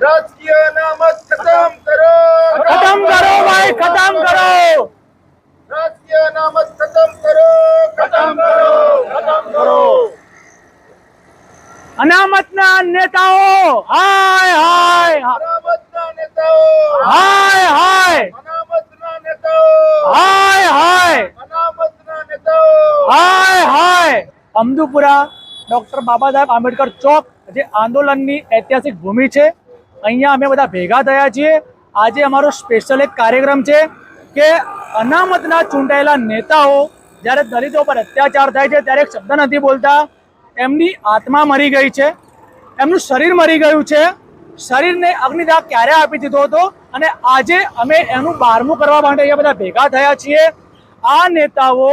રાજકીય અનામત ખતમ કરો ખતમ કરો ભાઈ ખતમ કરો. રાજકીય નેતાઓ હા. અમદુપુરા ડૉક્ટર બાબા સાહેબ આંબેડકર ચોક, જે આંદોલનની ઐતિહાસિક ભૂમિ છે. અહીંયા અમે બધા ભેગા થયા છીએ. આજે અમારો સ્પેશિયલ એક કાર્યક્રમ છે કે અનામતના ચૂંટાયેલા નેતાઓ જ્યારે દલિતો પર અત્યાચાર થાય છે ત્યારે એક શબ્દ નથી બોલતા. એમની આત્મા મરી ગઈ છે. એમનું શરીર મરી ગયું છે. શરીરને અગ્નિદાહ ક્યારે આપી દીધો હતો? અને આજે અમે એનું બારમું કરવા માટે અહીંયા બધા ભેગા થયા છીએ. આ નેતાઓ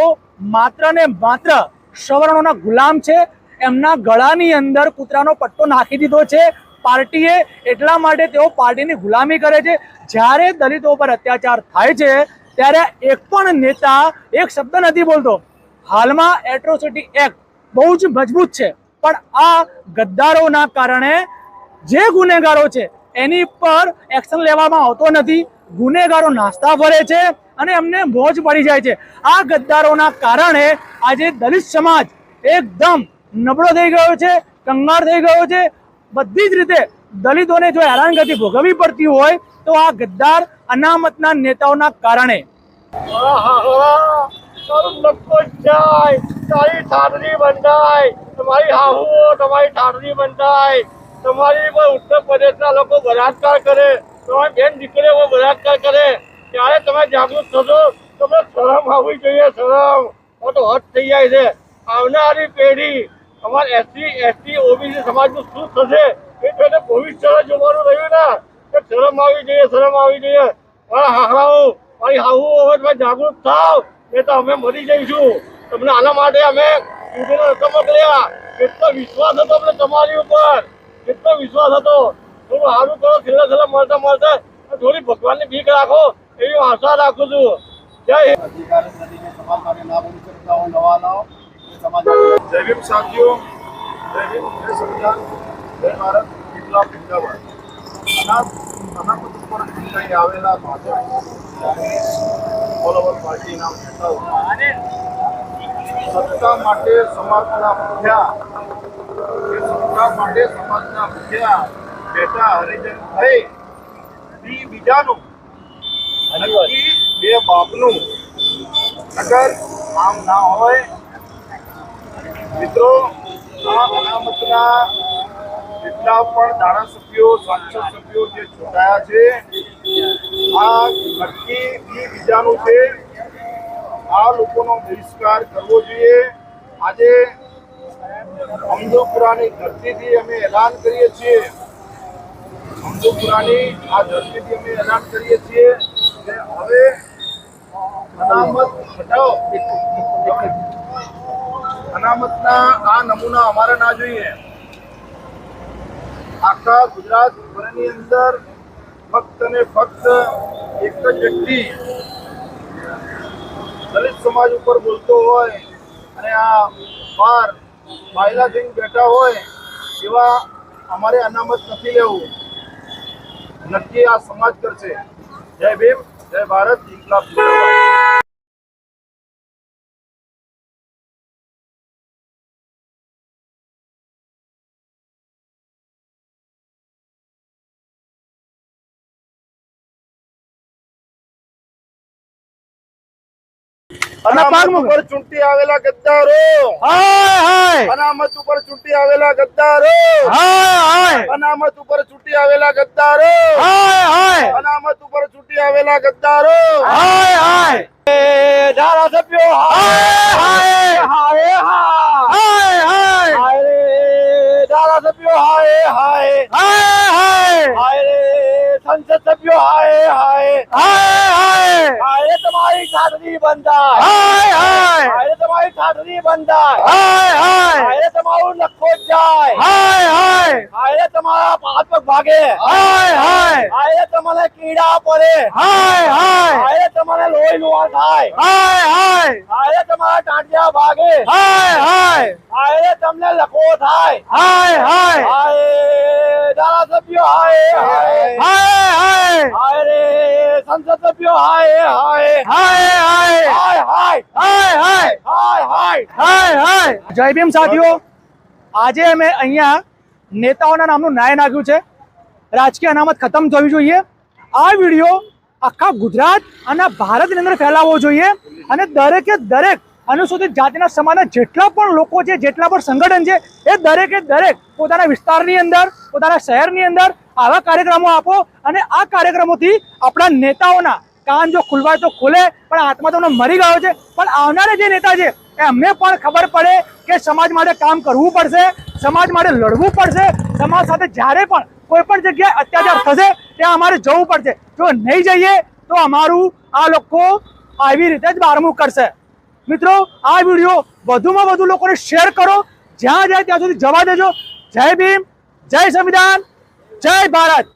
માત્ર ને માત્ર સવર્ણોના ગુલામ છે. એમના ગળાની અંદર કૂતરાનો પટ્ટો નાખી દીધો છે. પાર્ટીએ એટલા માટે તેઓ પાર્ટીની ગુલામી કરે છે. જ્યારે દલિતો પર અત્યાચાર થાય છે, ત્યારે એક પણ નેતા એક શબ્દ નથી બોલતો. હાલમાં એટ્રોસિટી એક્ટ બહુ જ મજબૂત છે. પણ આ ગદ્દારોના કારણે જે ગુનેગારો છે, એની પર એક્શન લેવામાં આવતો નથી. ગુનેગારો નાસ્તા ફરે છે. અને એમને મોજ પડી જાય છે. આ ગદ્દારોના કારણે આજે દલિત સમાજ એકદમ નબળો થઈ ગયો છે, કંગાળ થઈ ગયો છે. બધી જ રીતે દલિતોને જો હેરાનગતિ ભોગવવી પડતી હોય, તો આ ગદ્દાર અનામતના નેતાઓના કારણે. તારું ઠાઠરી બંધાય તમારી હાહુઓ, તમારી ઠાઠરી બંધાય. તમારી પર ઉત્તર પ્રદેશના લોકો બલાત્કાર કરે. તમારી બેન દીકરીઓ બલાત્કાર કરે. ત્યારે તમે જાગૃત થશો, તમને શરમ આવવી જોઈએ, શરમ. તો હદ થઈ જાય છે. આવનારી પેઢી અમારા એસસી, એસટી, ઓબીસી સમાજનું શું થશે એ તો એને ભવિષ્ય જોવાનું રહ્યું ને. કે શરમ આવી જોઈએ, શરમ આવી જોઈએ. મારા હાહરાઓ, મારી હાહુ હોય તમે જાગૃત થાવ. એ તો અમે મરી જઈશું. તમને આના માટે અમે ચૂંટણીનો રસ્તો મોકલ્યા. કેટલો વિશ્વાસ હતો અમને તમારી ઉપર. કેટલો વિશ્વાસ હતો. થોડું સારું કરો, છેલ્લા છેલ્લા મળતા મળતા. થોડી ભગવાનની ભીખ રાખો. એવી આશા રાખું છું. જય હિન્દ. જય ભીમ સાથીઓ. જય ભીમ જય સંવિધાન. જય ભારત. કેટલા અનાથ અનામત ઉપર ચૂંટાઈ આવેલા ભાજપ ઓલ ઓવર પાર્ટીના નેતાઓ. સત્તા માટે સમાજના મુખ્યા. સત્તા માટે સમાજના ભૂખ્યા બેટા હરિજન થઈ બી બીજાનું. બે બાપનું અગર આમ ના હોય. મિત્રો, આ અનામતના જેટલા પણ ધારાસભ્યો સાંસદ સભ્યો જે ચૂંટાયા છે, આ નક્કી બી બીજાનું છે. આ લોકોનો બહિષ્કાર કરવો જોઈએ. આજે અમદોપુરાની ધરતીથી અમે એલાન કરીએ છીએ. અમદોપુરાની આ ધરતીથી અમે એલાન કરીએ છીએ. હવે અનામતના આ નમૂના અમારે ના જોઈએ. આખા ગુજરાત અંદર ફક્ત ને ફક્ત એક જ વ્યક્તિ દલિત સમાજ ઉપર બોલતો હોય અને આ બાર માયલા થઈને બેઠા હોય, એવા અમારે અનામત નથી લેવું. નક્કી આ સમાજ કરશે. જય ભીમ. જય ભારત ઇન્કલાબ અનામત ઉપર ચૂંટી આવેલા ગદ્દારો. હાય હાય. અનામત ઉપર ચૂંટી આવેલા ગદ્દારો. હાય હાય. અનામત ઉપર ચૂંટી આવેલા ગદ્દારો. હાય હાય. અનામત ઉપર ચૂંટી આવેલા ગદ્દારો. હાય હાય. ધારાસભ્યો હાય હાય હાય. હાય હાય. હાય રે ધારાસભ્યો હાય હાય. હાય હાય. હાય રે સંસદ સભ્યો હાય હાય. હાય હાય. હાય રે તમારી તમારી ઠાઠરી હાય હાય. તમારી બંધાય. હાય હાય. હારે તમારું લખો જાય. હાય હાય. હારે તમારા હાથ પગ ભાગે. હાય હાય. હારે તમને કીડા પડે. હાય હાય. હારે તમને લોહી લુવા થાય. હાય હાય. હારે તમારા ટાંટિયા ભાગે. હાય હાય. હારે તમને લખો થાય. હાય હાય. હાય ધારાસભ્યો હાય હાય. હાય સંસદ સભ્યો હાય હાય હાય હાય. હાય હાય. હાય હાય. હાય હાય. હાય હાય. જય ભીમ સાથીઓ. આજે અમે અહીંયા નેતાઓના નામનું ન્યાય નાખ્યું છે. રાજકીય અનામત ખતમ થવી જોઈએ. આ વીડિયો આખા ગુજરાત અને ભારતની અંદર ફેલાવવો જોઈએ અને દરેકે દરેક અનુસૂચિત જાતિના સમાજના જેટલા પણ લોકો છે જેટલા પણ સંગઠન છે એ દરેકે દરેક પોતાના વિસ્તારની અંદર પોતાના શહેરની અંદર આવા કાર્યક્રમો આપો અને આ કાર્યક્રમોથી આપણા નેતાઓના કાન જો ખુલવાય તો ખુલે, પણ આત્મા તો મરી ગયો છે. પણ આવનારા જે નેતા છે એમને પણ ખબર પડે કે સમાજ માટે કામ કરવું પડશે, સમાજ માટે લડવું પડશે. સમાજ સાથે જ્યારે પણ કોઈ પણ જગ્યાએ અત્યાચાર થશે, ત્યાં અમારે જવું પડશે. જો નહીં જઈએ, તો અમારું આ લોકો આવી રીતે જ બારમું કરશે. મિત્રો, આ વીડિયો વધુમાં વધુ લોકોને શેર કરો. જ્યાં જાય ત્યાં સુધી જવા દેજો. જય ભીમ. જય સંવિધાન જય ભારત.